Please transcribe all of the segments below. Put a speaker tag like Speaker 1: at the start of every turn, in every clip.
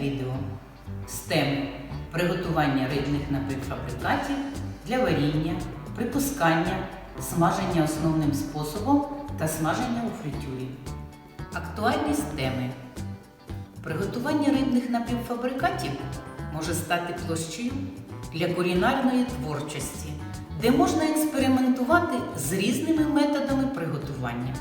Speaker 1: відео з теми приготування рибних напівфабрикатів для варіння, припускання, смаження основним способом та смаження у фритюрі. Актуальність теми. Приготування рибних напівфабрикатів може стати площею для кулінарної творчості, де можна експериментувати з різними методами приготування.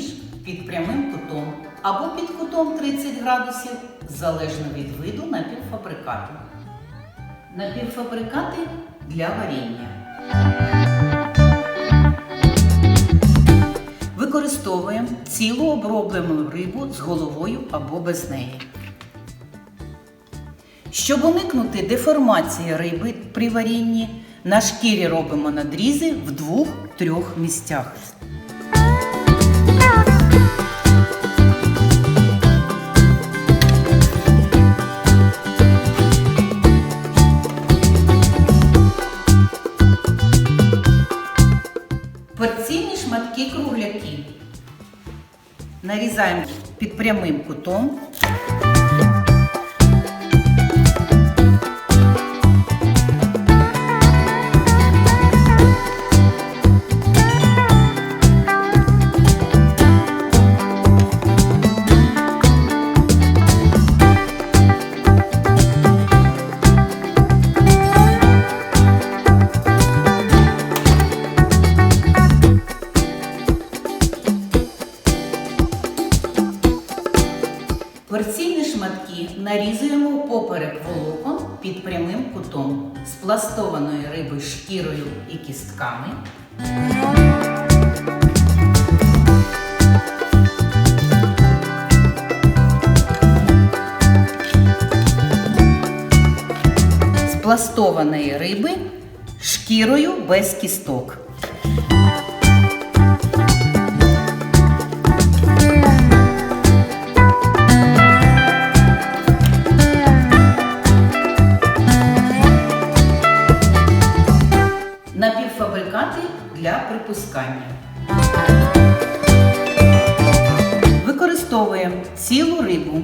Speaker 1: Ніж під прямим кутом або під кутом 30 градусів, залежно від виду напівфабрикату. Напівфабрикати для варіння. Використовуємо цілу оброблену рибу з головою або без неї. Щоб уникнути деформації риби при варінні, на шкірі робимо надрізи в двох-трьох місцях. Порційні шматки кругляки. Нарізаємо під прямим кутом. Нарізуємо поперек волокон під прямим кутом з пластованої риби шкірою і кістками. Пластованої риби шкірою без кісток. Для припускання. Використовуємо цілу рибу.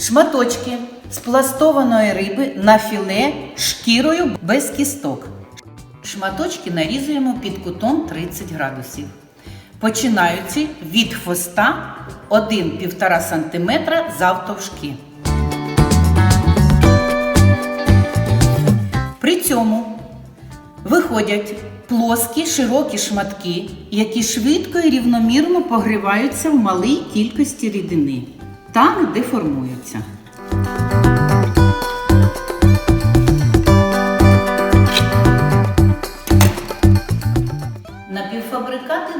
Speaker 1: Шматочки з пластованої риби на філе шкірою без кісток. Шматочки нарізуємо під кутом 30 градусів. Починаючи від хвоста 1-1,5 см завтовшки. При цьому виходять плоскі широкі шматки, які швидко і рівномірно погріваються в малій кількості рідини та не деформуються.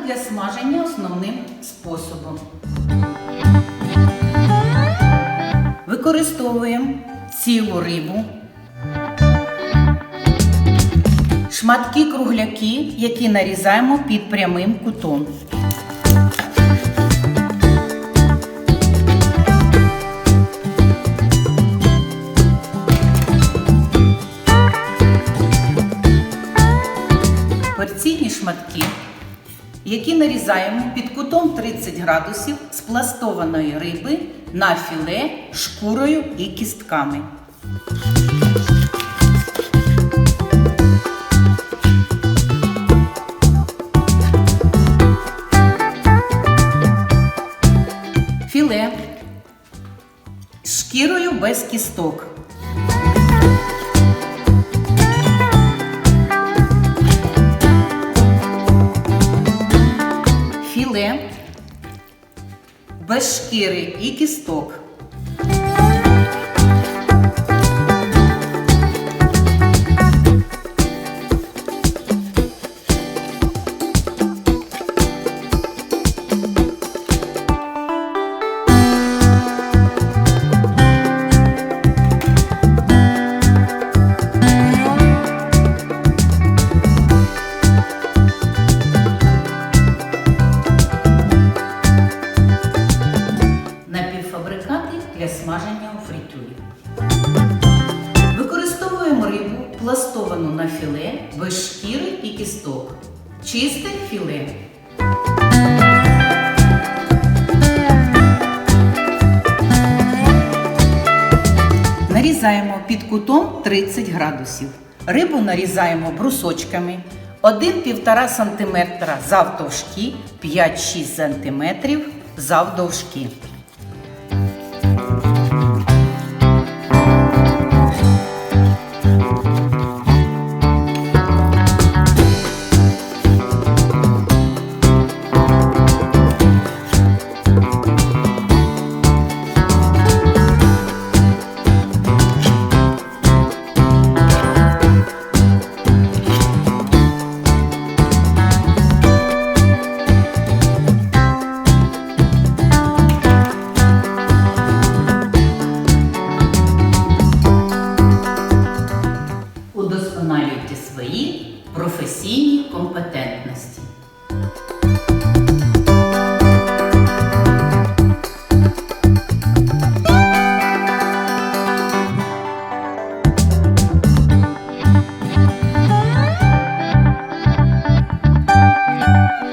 Speaker 1: Для смаження основним способом. Використовуємо цілу рибу, шматки кругляки, які нарізаємо під прямим кутом. Порційні шматки, які нарізаємо під кутом 30 градусів з пластованої риби на філе шкурою і кістками. Філе шкірою без кісток. безшкірий і кісток. для смаження у фритюрі. Використовуємо рибу, пластовану на філе без шкіри і кісток. Чисте філе. Нарізаємо під кутом 30 градусів. Рибу нарізаємо брусочками 1-1,5 см завдовжки, 5-6 см завдовжки. Thank you.